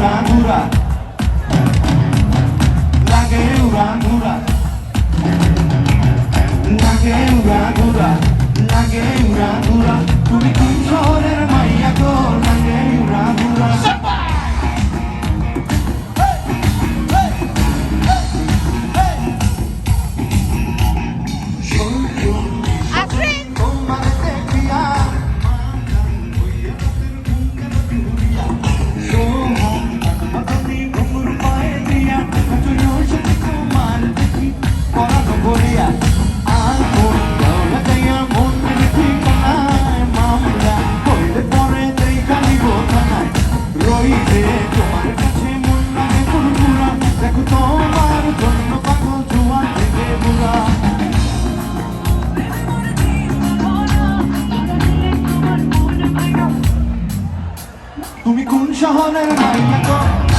Urang-urang Lagi রাতে তোমার কাছে মন লাগে ফুরফুরা দেখো তোমার জন্য পাগল জুয়া তুমি কোন শহরের মাইয়া